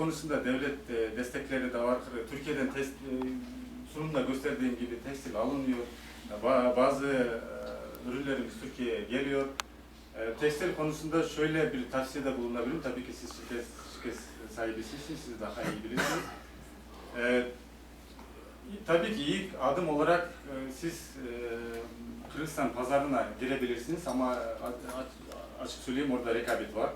konusunda devlet e, destekleri de var. Türkiye'den test, e, sunumda gösterdiğim gibi tekstil alınıyor. Ba- Bazı e, ürünlerimiz Türkiye'ye geliyor. E, konusunda şöyle bir tavsiyede bulunabilirim. Tabii ki siz şirket, şirket sahibisiniz, siz daha iyi bilirsiniz. E, tabii ki ilk adım olarak siz e, Kırgızistan pazarına girebilirsiniz ama açık söyleyeyim orada rekabet var.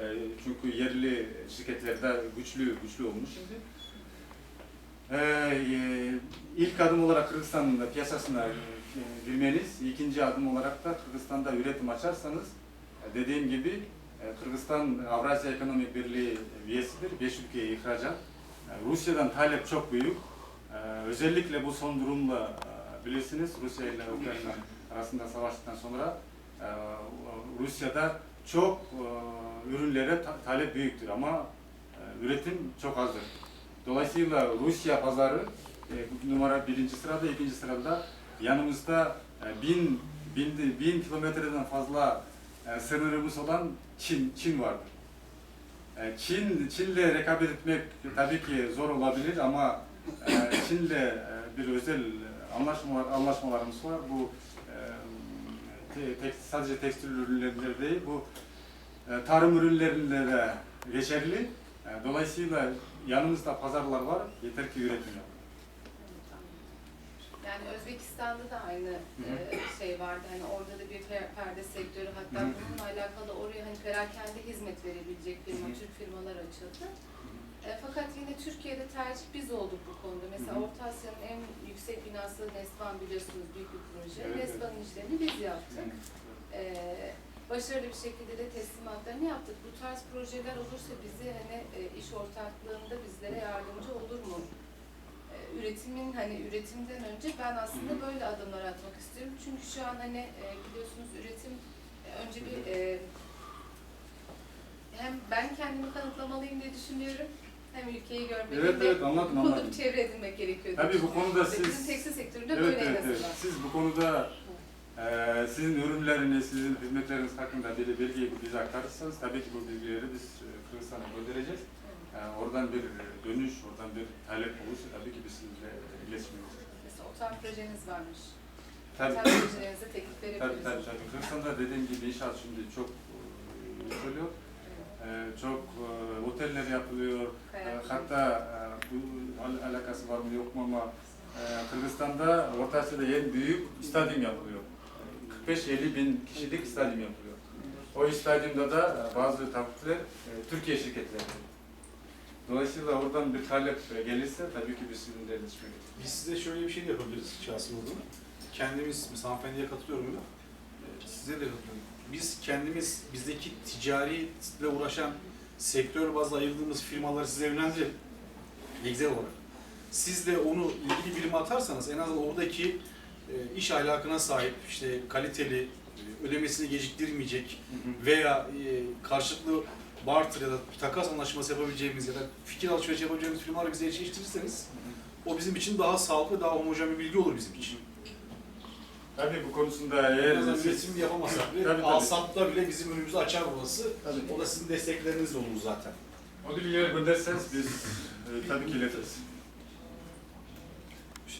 E, çünkü yerli şirketlerde güçlü güçlü olmuş şimdi. E, e, ilk adım olarak Kırgızistan piyasasına e, girmeniz, ikinci adım olarak da Kırgızistan'da üretim açarsanız dediğim gibi Kırgızistan Avrasya Ekonomik Birliği üyesidir. Beş ülkeye ihracat. Rusya'dan talep çok büyük. Özellikle bu son durumla bilirsiniz Rusya ile Ukrayna arasında savaştıktan sonra Rusya'da çok ürünlere ta- talep büyüktür ama e, üretim çok azdır. Dolayısıyla Rusya pazarı e, numara birinci sırada, ikinci sırada yanımızda e, bin, bin, bin kilometreden fazla e, sınırımız olan Çin, Çin vardır. E, Çin, Çin'le rekabet etmek tabii ki zor olabilir ama e, Çin'le e, bir özel anlaşma, anlaşmalarımız var. Bu e, te- tek- sadece tekstil ürünlerinde değil, bu tarım ürünlerinde de geçerli. E, Dolayısıyla yanımızda pazarlar var, yeter ki üretim yapalım. Yani Özbekistan'da da aynı e, şey vardı. Hani orada da bir per- perde sektörü hatta Hı hı. bununla alakalı oraya hani perakende hizmet verebilecek firma. Türk firmalar açıldı. E, fakat yine Türkiye'de tercih biz olduk bu konuda. Mesela Hı hı. Orta Asya'nın en yüksek binası Nespan biliyorsunuz büyük bir proje. Evet, evet. Nespan'ın işlerini biz yaptık. E, başarılı bir şekilde de teslimatlarını yaptık. Bu tarz projeler olursa bizi hani e, iş ortaklığında bizlere yardımcı olur mu? E, üretimin hani üretimden önce ben aslında böyle adımlar atmak istiyorum. Çünkü şu an hani e, biliyorsunuz üretim önce bir hem ben kendimi kanıtlamalıyım diye düşünüyorum. Hem ülkeyi görmeliyim Evet, ve evet, anladım, bu konuda anladım. bir çevre edinmek gerekiyor. Tabii bu konuda siz- Bizim tekstil sektöründe Evet, böyle en evet, evet. azından. Siz bu konuda eee sizin ürünleriniz, sizin hizmetleriniz hakkında bir bilgi bize aktarırsanız tabii ki bu bilgileri biz e, Kırgızistan'a göndereceğiz. Yani oradan bir dönüş, oradan bir talep olursa tabii ki biz sizinle iletişim edeceğiz. Mesela otel projeniz varmış. Tabii, Otel projelerinize teklif tabii, verebiliriz. tabii, tabii. Kırgızistan'da dediğim gibi inşaat şimdi çok e, yükseliyor. E, çok e, oteller yapılıyor. E, hatta e, bu al- alakası var mı yok mu ama e, Kırgızistan'da Orta Asya'da en büyük stadyum yapılıyor. 45-50 bin kişilik stadyum yapılıyor. O stadyumda da bazı takipçiler e, Türkiye şirketleri. Dolayısıyla oradan bir talep e, gelirse tabii ki biz sizinle iletişime. Biz size şöyle bir şey de yapabiliriz şahsi olarak. Kendimiz, mesela hanımefendiye katılıyorum da, e, size de katılıyorum. Biz kendimiz, bizdeki ticariyle uğraşan sektör bazlı ayırdığımız firmaları size yönlendirelim. Excel olarak. Siz de onu ilgili birime atarsanız en azından oradaki iş ahlakına sahip, işte kaliteli, e, ödemesini geciktirmeyecek veya e, karşılıklı barter ya da takas anlaşması yapabileceğimiz ya da fikir alışverişi yapabileceğimiz firmaları bize eşleştirirseniz o bizim için daha sağlıklı, daha homojen bir bilgi olur bizim için. Tabii bu konusunda eğer siz üretim yapamasak bile, Tabii, tabii. alsatla bile bizim önümüzü açar burası. Tabii. O da sizin desteklerinizle olur zaten. o bilgileri gönderirseniz biz e, tabii ki iletiriz.